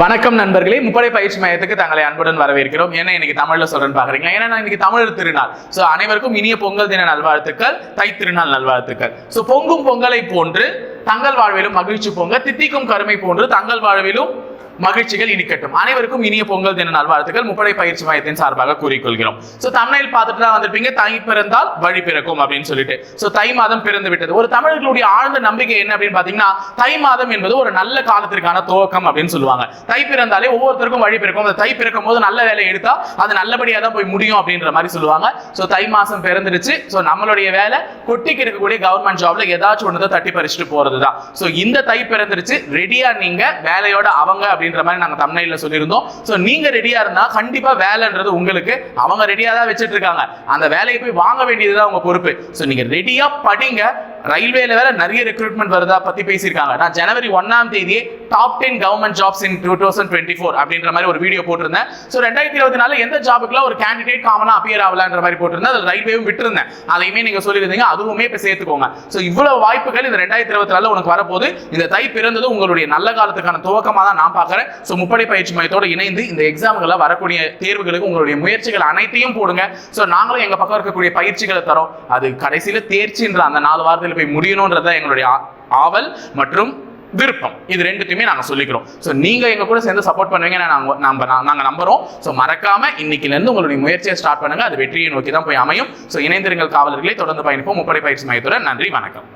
வணக்கம் நண்பர்களே. முப்படை பயிற்சி மையத்துக்கு தங்களை அன்புடன் வரவேற்கிறோம். ஏன்னா இன்னைக்கு தமிழ்ல சொல்றேன்னு பாக்குறீங்களா? ஏன்னா நான் இன்னைக்கு தமிழர் திருநாள். சோ அனைவருக்கும் இனிய பொங்கல் தின நல்வாழ்த்துக்கள் தை திருநாள் நல்வாழ்த்துக்கள். சோ பொங்கும் பொங்கலை போன்று தங்கள் வாழ்விலும் மகிழ்ச்சி பொங்க தித்திக்கும் கருமை போன்று தங்கள் வாழ்விலும் மகிழ்ச்சிகள் இனிக்கட்டும். அனைவருக்கும் இனிய பொங்கல் தின நல்வாழ்த்துக்கள். முப்படை பயிற்சி மையத்தின் சார்பாக கூறிக்கொள்கிறோம். சோ தமிழில் பார்த்துட்டு தான் வந்திருப்பீங்க. தை பிறந்தால் வழி பிறக்கும் அப்படின்னு சொல்லிட்டு. சோ தை மாதம் பிறந்து விட்டது. ஒரு தமிழர்களுடைய ஆழ்ந்த நம்பிக்கை என்ன அப்படின்னு பாத்தீங்கன்னா தை மாதம் என்பது ஒரு நல்ல காலத்திற்கான துவக்கம் அப்படின்னு சொல்லுவாங்க. தை பிறந்தாலே ஒவ்வொருத்தருக்கும் வழி பிறக்கும். அந்த தை பிறக்கும் போது நல்ல வேலை எடுத்தா அது நல்லபடியா தான் போய் முடியும் அப்படின்ற மாதிரி சொல்லுவாங்க. சோ தை மாசம் பிறந்துருச்சு சோ நம்மளுடைய வேலை கொட்டிக்கு இருக்கக்கூடிய கவர்மெண்ட் ஜாப்ல ஏதாச்சும் ஒன்று தட்டி பறிச்சுட்டு போறது தான் ஸோ இந்த தை பிறந்துருச்சு ரெடியா நீங்க வேலையோட அவங்க அப்படின்னு அப்படின்ற மாதிரி நாங்க தமிழ்நாட்டில் சொல்லியிருந்தோம். ஸோ நீங்க ரெடியா இருந்தா கண்டிப்பா வேலைன்றது உங்களுக்கு அவங்க ரெடியா தான் வச்சுட்டு இருக்காங்க. அந்த வேலையை போய் வாங்க வேண்டியதுதான் உங்க பொறுப்பு. ஸோ நீங்க ரெடியா படிங்க. ரயில்வேல வேற நிறைய ரெக்ரூட்மெண்ட் வருதா பத்தி பேசியிருக்காங்க. நான் ஜனவரி ஒன்னாம் தேதியே top ten government jobs in two thousand twenty four அப்படின்ற மாதிரி ஒரு வீடியோ போட்டிருந்தேன். ஸோ ரெண்டாயிரத்தி இருபத்தி நாலு எந்த ஜாபுக்குலாம் ஒரு கேண்டிடேட் காமனா அப்பியர் ஆகலான்ற மாதிரி போட்டிருந்தேன். அதில் ரயில்வேவும் விட்டுருந்தேன். அதையுமே நீங்க சொல்லியிருந்தீங்க அதுவுமே இப்போ சேர்த்துக்கோங்க. ஸோ இவ்வளவு வாய்ப்புகள் இந்த ரெண்டாயிரத்தி இருபத்தி நாலு உனக்கு வரப்போது இந்த தை பிறந்தது உங்களுடைய நல்ல காலத்துக்கான துவக்கமாக தான் நான் பார்க்குறேன். ஸோ முப்படை பயிற்சி மையத்தோடு இணைந்து இந்த எக்ஸாம்களை வரக்கூடிய தேர்வுகளுக்கு உங்களுடைய முயற்சிகள் அனைத்தையும் போடுங்க. ஸோ நாங்களும் எங்க பக்கம் இருக்கக்கூடிய பயிற்சிகளை தரோம். அது கடைசியில் தேர்ச்சின்ற அந்த நாலு வாரத்தில் போய் முடியணுன்றது தான் எங்களுடைய ஆவல் மற்றும் விருப்பம். இது ரெண்டுத்தையுமே நாங்கள் சொல்லிக்கிறோம். ஸோ நீங்கள் எங்கள் கூட சேர்ந்து சப்போர்ட் பண்ணுவீங்க நாங்கள் நம்ம நாங்கள் நம்புறோம். ஸோ மறக்காம இன்னைக்குலேருந்து உங்களுடைய முயற்சியை ஸ்டார்ட் பண்ணுங்கள் அது வெற்றியை நோக்கி தான் போய் அமையும். ஸோ இணைந்திருங்கள் காவலர்களை. தொடர்ந்து பயணிப்போம். முப்படை பயிற்சி மையத்துடன் நன்றி வணக்கம்.